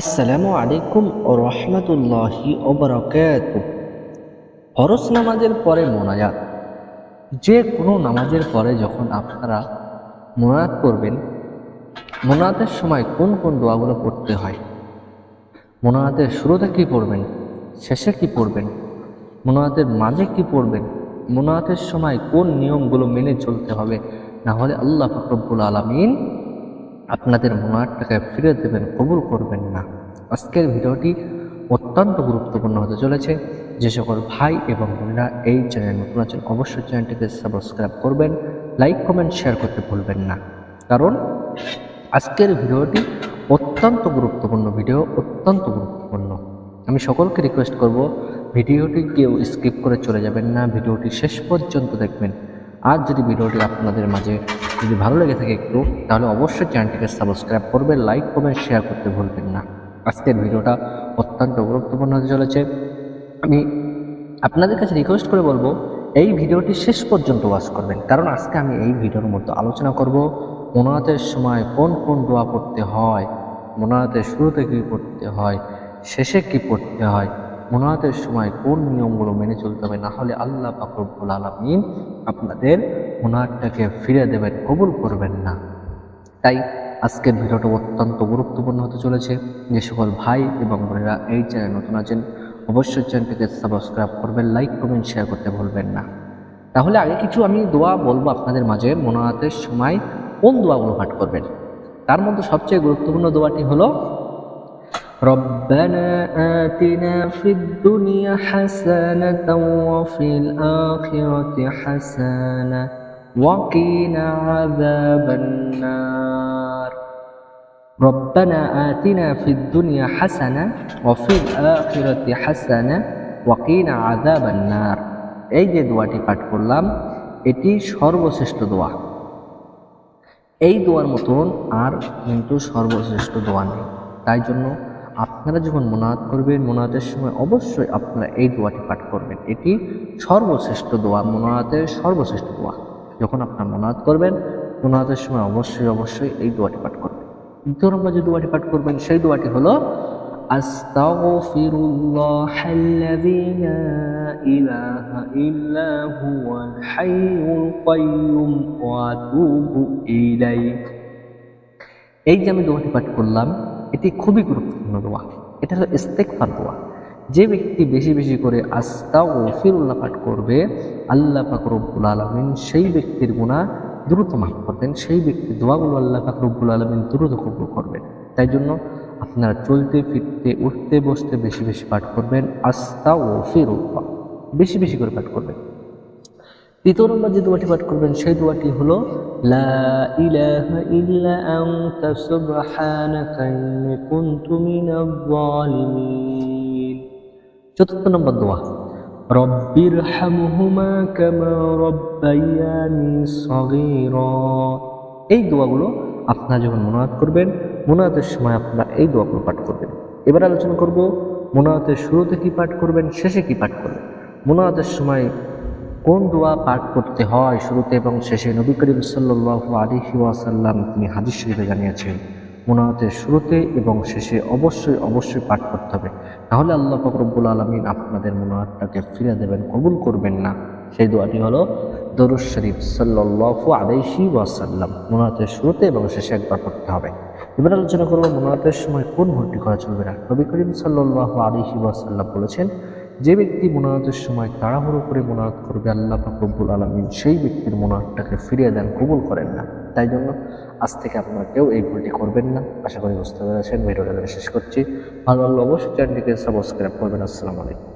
আসসালামু আলাইকুম ও রহমতুল্লাহি ওবরাকাত ফরজ নামাজের পরে মোনাজাত। যে কোনো নামাজের পরে যখন আপনারা মোনাজাত করবেন, মোনাজাতের সময় কোন কোন দোয়াগুলো পড়তে হয়? মোনাজাতের শুরুতে কী পড়বেন? শেষে কী পড়বেন? মোনাজাতের মাঝে কী পড়বেন? মোনাজাতের সময় কোন নিয়মগুলো মেনে চলতে হবে? না হলে আল্লাহ ফকরবুল আলমিন আপনাদের মোনারটাকে ফিরে দেবেন, কবুল করবেন না। আজকের ভিডিওটি অত্যন্ত গুরুত্বপূর্ণ হতে চলেছে। যে সকল ভাই এবং বোনেরা এই চ্যানেল নতুন আছেন, অবশ্যই চ্যানেলটিকে সাবস্ক্রাইব করবেন, লাইক, কমেন্ট, শেয়ার করতে ভুলবেন না। কারণ আজকের ভিডিওটি অত্যন্ত গুরুত্বপূর্ণ ভিডিও, অত্যন্ত গুরুত্বপূর্ণ। আমি সকলকে রিকোয়েস্ট করব, ভিডিওটি কেউ স্কিপ করে চলে যাবেন না, ভিডিওটি শেষ পর্যন্ত দেখবেন। আর যদি ভিডিওটি আপনাদের মাঝে যদি ভালো লেগে থাকে একটু, তাহলে অবশ্যই চ্যানেলটিকে সাবস্ক্রাইব করবেন, লাইক করবেন শেয়ার করতে ভুলবেন না। আজকের ভিডিওটা অত্যন্ত গুরুত্বপূর্ণ হতে চলেছে। আমি আপনাদের কাছে রিকোয়েস্ট করে বলব, এই ভিডিওটি শেষ পর্যন্ত ওয়াচ করবেন। কারণ আজকে আমি এই ভিডিওর মধ্যে আলোচনা করব মোনাতের সময় কোন কোন দোয়া পড়তে হয় মোনাতের শুরুতে কী পড়তে হয়, শেষে কী পড়তে হয় মোনাতের সময় কোন নিয়মগুলো মেনে চলতে হবে? না হলে আল্লাহ পাকরবুল আলমিন আপনাদের মোনারটাকে ফিরে দেবেন, কবুল করবেন না। তাই আজকের ভিডিওটা অত্যন্ত গুরুত্বপূর্ণ হতে চলেছে। যে সকল ভাই এবং বোনেরা এই চ্যানেল নতুন আছেন, অবশ্যই চ্যানেলটিকে সাবস্ক্রাইব করবেন লাইক কমেন্ট শেয়ার করতে ভুলবেন না। তাহলে আগে কিছু আমি দোয়া বলব আপনাদের মাঝে মোনাতের সময় কোন দোয়াগুলো পাঠ করবেন? তার মধ্যে সবচেয়ে গুরুত্বপূর্ণ দোয়াটি হলো ربنا آتنا في الدنيا حسنة وفي الآخرة حسنة وقنا عذاب النار ربنا آتنا في الدنيا حسنة وفي الآخرة حسنة وقنا عذاب النار এই যে দোয়াটি পাঠ করলাম এটি সর্বশ্রেষ্ঠ দোয়া এই দোয়ার মতন আর কিন্তু সর্বশ্রেষ্ঠ দোয়া নেই তাই জন্য আপনারা যখন মোনাত করবেন মোনাতের সময় অবশ্যই আপনারা এই দোয়াটি পাঠ করবেন এটি সর্বশ্রেষ্ঠ দোয়া মোনাতের সর্বশ্রেষ্ঠ দোয়া যখন আপনারা মোনাত করবেন মোনাতের সময় অবশ্যই অবশ্যই এই দোয়াটি পাঠ করবেন দ্বিতীয় নম্বর যে দোয়াটি পাঠ করবেন সেই দোয়াটি হলো আস্তাগফিরুল্লাহ الذي لا إله إلا هو الحي القيوم وأتوب إليه এই যে আমি দোয়াটি পাঠ করলাম এটি খুবই গুরুত্বপূর্ণ দোয়া। এটা হলো ইস্তেকফার দোয়া। যে ব্যক্তি বেশি বেশি করে আস্তা ও ফিরুল্লাহ পাঠ করবে, আল্লাহ পাকরবুল আলমিন সেই ব্যক্তির গুণা দ্রুত মাফ করবেন সেই ব্যক্তি দোয়াগুলো আল্লাহ পাকরবুল আলমিন দ্রুত কবুল করবেন। তাই জন্য আপনারা চলতে, ফিরতে, উঠতে, বসতে বেশি বেশি পাঠ করবেন। আস্তা ও ফিরুল্লাহ বেশি বেশি করে পাঠ করবেন। তৃতীয় নম্বর যে দোয়াটি পাঠ করবেন, সেই দোয়াটি হলো চতুর্থ নম্বর দোয়া রব্বির এই দোয়াগুলো আপনারা যখন মোনাজাত করবেন, মোনাজাতের সময় আপনারা এই দোয়াগুলো পাঠ করবেন। এবার আলোচনা করব, মোনাজাতের শুরুতে কি পাঠ করবেন, শেষে কি পাঠ করবেন? মোনাজাতের সময় কোন দোয়া পাঠ করতে হয়? শুরুতে এবং শেষে নবী করিম সাল্লাহ আলিহি ওয়াসাল্লাম তিনি হাদিস শরীফে জানিয়েছেন মোনাতের শুরুতে এবং শেষে অবশ্যই অবশ্যই পাঠ করতে হবে। তাহলে আল্লাহ ফকরবুল আলমিন আপনাদের মোনাতটাকে ফিরে দেবেন, কবুল করবেন না। সেই দোয়াটি হলো দরুজ শরীফ সাল্লাহ আলাইহি ওয়াসাল্লাম। মোনাতের শুরুতে এবং শেষে একবার পড়তে হবে। এবার আলোচনা করব মোনাতের সময় কোন ভর্তি করা চলবে না। নবী করিম সাল্লাহ আলিহি ওয়াসাল্লাম বলেছেন যে ব্যক্তি মোনাজাতের সময় তাড়াহুড়ো করে মোনাজাত করবে, আল্লাহ ফাকরুল আলমিন সেই ব্যক্তির মোনাজাতটাকে ফিরিয়ে দেন, কবুল করেন না। তাই জন্য আজ থেকে আপনারা কেউ এই ভুলটি করবেন না। আশা করি বুঝতে পেরেছেন। ভিডিওটা শেষ করছি। ভালো ভালো অবশ্যই চ্যানেলটিকে সাবস্ক্রাইব করবেন। আসসালামু আলাইকুম।